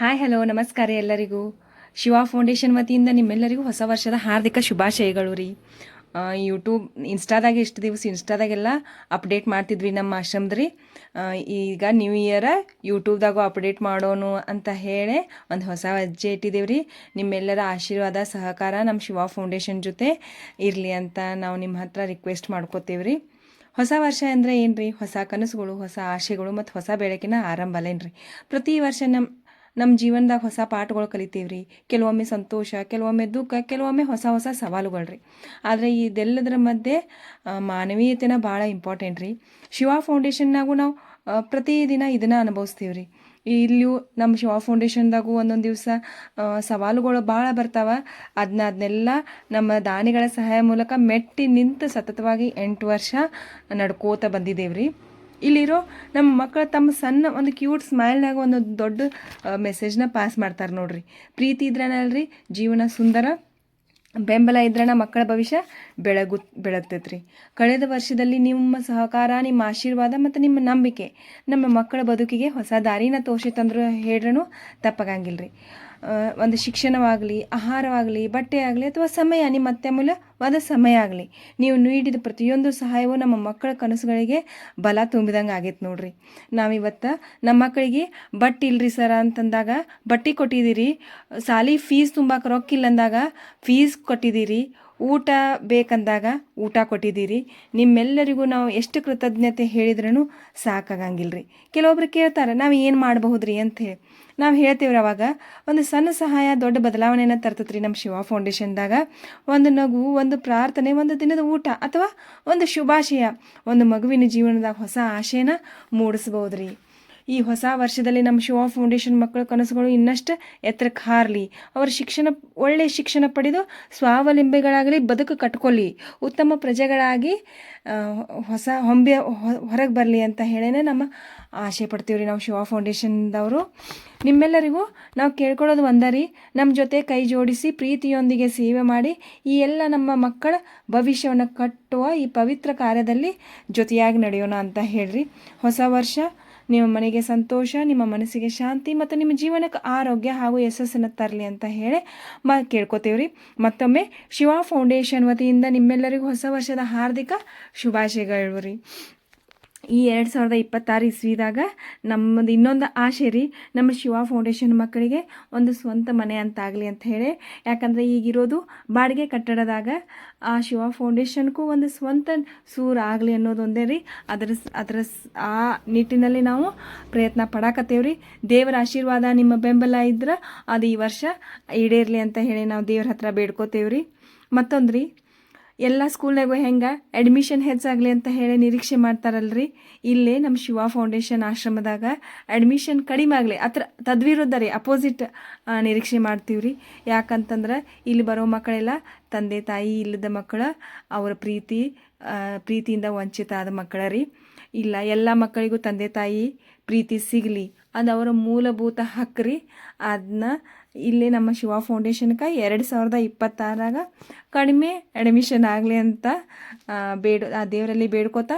Hi hello ನಮಸ್ಕಾರ ಎಲ್ಲರಿಗೂ. Shiva foundation ವತಿಯಿಂದ ನಿಮ್ಮೆಲ್ಲರಿಗೂ ಹೊಸ ವರ್ಷದ ಹಾರ್ದಿಕ ಶುಭಾಶಯಗಳು ರೀ. ಯೂಟ್ಯೂಬ್ ಇನ್ಸ್ಟಾದಾಗ ಎಷ್ಟು ದಿವಸ ಇನ್ಸ್ಟಾದಾಗೆಲ್ಲ ಅಪ್ಡೇಟ್ ಮಾಡ್ತಿದ್ವಿ ನಮ್ಮ ಆಶ್ರಮದ ರೀ. ಈಗ ನ್ಯೂ ಇಯರ ಯೂಟ್ಯೂಬ್ದಾಗೂ ಅಪ್ಡೇಟ್ ಮಾಡೋನು ಅಂತ ಹೇಳಿ ಒಂದು ಹೊಸ ಹೆಜ್ಜೆ ಇಟ್ಟಿದ್ದೀವಿ ನಿಮ್ಮೆಲ್ಲರ ಆಶೀರ್ವಾದ, ಸಹಕಾರ ನಮ್ಮ ಶಿವ ಫೌಂಡೇಶನ್ ಜೊತೆ ಇರಲಿ ಅಂತ ನಾವು ನಿಮ್ಮ ಹತ್ರ ರಿಕ್ವೆಸ್ಟ್ ಮಾಡ್ಕೋತೀವಿ ರೀ. ಹೊಸ ವರ್ಷ ಅಂದರೆ ಏನು ರೀ ಹೊಸ ಕನಸುಗಳು, ಹೊಸ ಆಶೆಗಳು ಮತ್ತು ಹೊಸ ಬೆಳಕಿನ ಆರಂಭ ಅಲ್ಲೇನ್ರಿ? ಪ್ರತಿ ವರ್ಷ ನಮ್ಮ ನಮ್ಮ ಜೀವನದಾಗ ಹೊಸ ಪಾಠಗಳು ಕಲಿತೀವಿ ರೀ ಕೆಲವೊಮ್ಮೆ ಸಂತೋಷ, ಕೆಲವೊಮ್ಮೆ ದುಃಖ, ಕೆಲವೊಮ್ಮೆ ಹೊಸ ಹೊಸ ಸವಾಲುಗಳು ರೀ ಆದರೆ ಇದೆಲ್ಲದರ ಮಧ್ಯೆ ಮಾನವೀಯತೆನ ಭಾಳ ಇಂಪಾರ್ಟೆಂಟ್ ರೀ. ಶಿವ ಫೌಂಡೇಶನ್ನಾಗೂ ನಾವು ಪ್ರತಿದಿನ ಇದನ್ನು ಅನುಭವಿಸ್ತೀವಿ ರೀ ಇಲ್ಲಿಯೂ ನಮ್ಮ ಶಿವ ಫೌಂಡೇಶನ್ದಾಗೂ ಒಂದೊಂದು ದಿವಸ ಸವಾಲುಗಳು ಭಾಳ ಬರ್ತಾವ. ಅದನ್ನ ಅದನ್ನೆಲ್ಲ ನಮ್ಮ ದಾನಿಗಳ ಸಹಾಯ ಮೂಲಕ ಮೆಟ್ಟಿ ನಿಂತು ಸತತವಾಗಿ ಎಂಟು ವರ್ಷ ನಡ್ಕೋತ ಬಂದಿದ್ದೇವೆ ರೀ ಇಲ್ಲಿರೋ ನಮ್ಮ ಮಕ್ಕಳು ತಮ್ಮ ಸಣ್ಣ ಒಂದು ಕ್ಯೂಟ್ ಸ್ಮೈಲ್ನಾಗ ಒಂದು ದೊಡ್ಡ ಮೆಸೇಜ್ನ ಪಾಸ್ ಮಾಡ್ತಾರೆ ನೋಡ್ರಿ. ಪ್ರೀತಿ ಇದ್ರನಲ್ರಿ, ಜೀವನ ಸುಂದರ, ಬೆಂಬಲ ಇದ್ರನ ಮಕ್ಕಳ ಭವಿಷ್ಯ ಬೆಳಗು, ಬೆಳಗ್ತೈತ್ರಿ. ಕಳೆದ ವರ್ಷದಲ್ಲಿ ನಿಮ್ಮ ಸಹಕಾರ, ನಿಮ್ಮ ಆಶೀರ್ವಾದ ಮತ್ತು ನಿಮ್ಮ ನಂಬಿಕೆ ನಮ್ಮ ಮಕ್ಕಳ ಬದುಕಿಗೆ ಹೊಸ ದಾರಿನ ತೋರಿಸಿತಂದ್ರು ಹೇಳ್ರೂ ತಪ್ಪಾಗಂಗಿಲ್ಲ ರೀ ಒಂದು ಶಿಕ್ಷಣವಾಗಲಿ, ಆಹಾರವಾಗಲಿ ಬಟ್ಟೆ ಆಗಲಿ ಅಥವಾ ಸಮಯ, ನಿಮ್ಮ ಅತ್ಯಮೂಲ್ಯವಾದ ಸಮಯ ಆಗಲಿ, ನೀವು ನೀಡಿದ ಪ್ರತಿಯೊಂದು ಸಹಾಯವು ನಮ್ಮ ಮಕ್ಕಳ ಕನಸುಗಳಿಗೆ ಬಲ ತುಂಬಿದಂಗೆ ಆಗೈತೆ ನೋಡ್ರಿ. ನಾವಿವತ್ತು ನಮ್ಮ ಮಕ್ಕಳಿಗೆ, ಬಟ್ಟೆ ಇಲ್ರಿ ಸರ ಅಂತಂದಾಗ, ಬಟ್ಟೆ ಕೊಟ್ಟಿದ್ದೀರಿ, ಸಾಲಿ ಫೀಸ್ ತುಂಬಕ್ಕೆ ರೊಕ್ಕ ಇಲ್ಲ ಅಂದಾಗ ಫೀಸ್ ಕೊಟ್ಟಿದ್ದೀರಿ ಊಟ ಬೇಕಂದಾಗ ಊಟ ಕೊಟ್ಟಿದ್ದೀರಿ. ನಿಮ್ಮೆಲ್ಲರಿಗೂ ನಾವು ಎಷ್ಟು ಕೃತಜ್ಞತೆ ಹೇಳಿದ್ರೂ ಸಾಕಾಗಂಗಿಲ್ಲ ರೀ ಕೆಲವೊಬ್ರು ಕೇಳ್ತಾರೆ, ನಾವು ಏನು ಮಾಡಬಹುದ್ರಿ ಅಂತ ಹೇಳಿ. ನಾವು ಹೇಳ್ತೇವ್ರಿ ಅವಾಗ, ಒಂದು ಸಣ್ಣ ಸಹಾಯ, ದೊಡ್ಡ ಬದಲಾವಣೆಯನ್ನು ತರ್ತತ್ರಿ ನಮ್ಮ ಶಿವ ಫೌಂಡೇಶನ್ದಾಗ. ಒಂದು ನಗು, ಒಂದು ಪ್ರಾರ್ಥನೆ, ಒಂದು ದಿನದ ಊಟ, ಅಥವಾ ಒಂದು ಶುಭಾಶಯ, ಒಂದು ಮಗುವಿನ ಜೀವನದಾಗ ಹೊಸ ಆಶಯನ ಮೂಡಿಸ್ಬೋದ್ರಿ. ಈ ಹೊಸ ವರ್ಷದಲ್ಲಿ ನಮ್ಮ ಶಿವ ಫೌಂಡೇಶನ್ ಮಕ್ಕಳ ಕನಸುಗಳು ಇನ್ನಷ್ಟು ಎತ್ತರಕ್ಕೆ ಹಾರಲಿ. ಅವರ ಶಿಕ್ಷಣ ಒಳ್ಳೆಯ ಶಿಕ್ಷಣ ಪಡೆದು ಸ್ವಾವಲಂಬಿಗಳಾಗಲಿ, ಬದುಕು ಕಟ್ಕೊಳ್ಳಿ. ಉತ್ತಮ ಪ್ರಜೆಗಳಾಗಿ ಹೊಸ ಹೊಂಬೆ ಹೊರಗೆ ಬರಲಿ ಅಂತ ಹೇಳೇನೆ ನಮ್ಮ ಆಸೆ ಪಡ್ತೀವಿ ರೀ ನಾವು ಶಿವ ಫೌಂಡೇಶನ್ದವರು. ನಿಮ್ಮೆಲ್ಲರಿಗೂ ನಾವು ಕೇಳ್ಕೊಳ್ಳೋದು ಒಂದರಿ ನಮ್ಮ ಜೊತೆ ಕೈ ಜೋಡಿಸಿ, ಪ್ರೀತಿಯೊಂದಿಗೆ ಸೇವೆ ಮಾಡಿ, ಈ ಎಲ್ಲ ನಮ್ಮ ಮಕ್ಕಳ ಭವಿಷ್ಯವನ್ನು ಕಟ್ಟುವ ಈ ಪವಿತ್ರ ಕಾರ್ಯದಲ್ಲಿ ಜೊತೆಯಾಗಿ ನಡೆಯೋಣ ಅಂತ ಹೇಳ್ರಿ. ಹೊಸ ವರ್ಷ ನಿಮ್ಮ ಮನೆಗೆ ಸಂತೋಷ, ನಿಮ್ಮ ಮನಸ್ಸಿಗೆ ಶಾಂತಿ ಮತ್ತು ನಿಮ್ಮ ಜೀವನಕ್ಕೆ ಆರೋಗ್ಯ ಹಾಗೂ ಯಶಸ್ಸನ್ನು ತರಲಿ ಅಂತ ಹೇಳಿ ಮ ಕೇಳ್ಕೊತೀವ್ರಿ. ಮತ್ತೊಮ್ಮೆ ಶಿವ ಫೌಂಡೇಶನ್ ವತಿಯಿಂದ ನಿಮ್ಮೆಲ್ಲರಿಗೂ ಹೊಸ ವರ್ಷದ ಹಾರ್ದಿಕ ಶುಭಾಶಯಗಳು ರೀ. ಈ ಎರಡು ಸಾವಿರದ ಇಪ್ಪತ್ತಾರು ಇಸ್ವಿದಾಗ ನಮ್ಮದು ಇನ್ನೊಂದು ಆಶೆ ರೀ, ನಮ್ಮ ಶಿವ ಫೌಂಡೇಶನ್ ಮಕ್ಕಳಿಗೆ ಒಂದು ಸ್ವಂತ ಮನೆ ಅಂತಾಗಲಿ ಅಂತ ಹೇಳಿ. ಯಾಕಂದರೆ ಈಗಿರೋದು ಬಾಡಿಗೆ ಕಟ್ಟಡದಾಗ, ಆ ಶಿವ ಫೌಂಡೇಶನ್ಗೂ ಒಂದು ಸ್ವಂತ ಸೂರು ಆಗಲಿ ಅನ್ನೋದು ಒಂದೇ ರೀ. ಅದರ ಅದರ ಆ ನಿಟ್ಟಿನಲ್ಲಿ ನಾವು ಪ್ರಯತ್ನ ಪಡಾಕತ್ತೇವೆ ರೀ. ದೇವರ ಆಶೀರ್ವಾದ ನಿಮ್ಮ ಬೆಂಬಲ ಇದ್ರೆ ಅದು ಈ ವರ್ಷ ಈಡೇರಲಿ ಅಂತ ಹೇಳಿ ನಾವು ದೇವ್ರ ಹತ್ರ ಬೇಡ್ಕೋತೇವ್ರಿ ಮತ್ತೊಂದು ರೀ ಎಲ್ಲ ಸ್ಕೂಲ್ನಾಗೂ ಹೆಂಗೆ? ಅಡ್ಮಿಷನ್ ಹೆಚ್ಚಾಗಲಿ ಅಂತ ಹೇಳಿ ನಿರೀಕ್ಷೆ ಮಾಡ್ತಾರಲ್ರಿ. ಇಲ್ಲಿ ನಮ್ಮ ಶಿವ ಫೌಂಡೇಶನ್ ಆಶ್ರಮದಾಗ ಅಡ್ಮಿಷನ್ ಕಡಿಮೆ ಆಗಲಿ. ಅತ್ರ ತದ್ವಿರುದ್ಧ ರೀ ಅಪೋಸಿಟ್ ನಿರೀಕ್ಷೆ ಮಾಡ್ತೀವಿ ರೀ ಯಾಕಂತಂದ್ರೆ ಇಲ್ಲಿ ಬರೋ ಮಕ್ಕಳೆಲ್ಲ ತಂದೆ, ತಾಯಿ ಇಲ್ಲದ ಮಕ್ಕಳು, ಅವರ ಪ್ರೀತಿ ಪ್ರೀತಿಯಿಂದ ವಂಚಿತ ಆದ ಮಕ್ಕಳ ರೀ. ಇಲ್ಲ, ಎಲ್ಲ ಮಕ್ಕಳಿಗೂ ತಂದೆ, ತಾಯಿ ಪ್ರೀತಿ ಸಿಗಲಿ ಅದು ಅವರ ಮೂಲಭೂತ ಹಕ್ಕು ರೀ. ಅದನ್ನ ಇಲ್ಲಿ ನಮ್ಮ ಶಿವ ಫೌಂಡೇಶನ್ಗೆ ಎರಡು ಸಾವಿರದ ಇಪ್ಪತ್ತಾರಾಗ ಕಡಿಮೆ ಅಡ್ಮಿಷನ್ ಆಗಲಿ ಅಂತ ಬೇಡ, ಆ, ದೇವರಲ್ಲಿ ಬೇಡ್ಕೋತಾ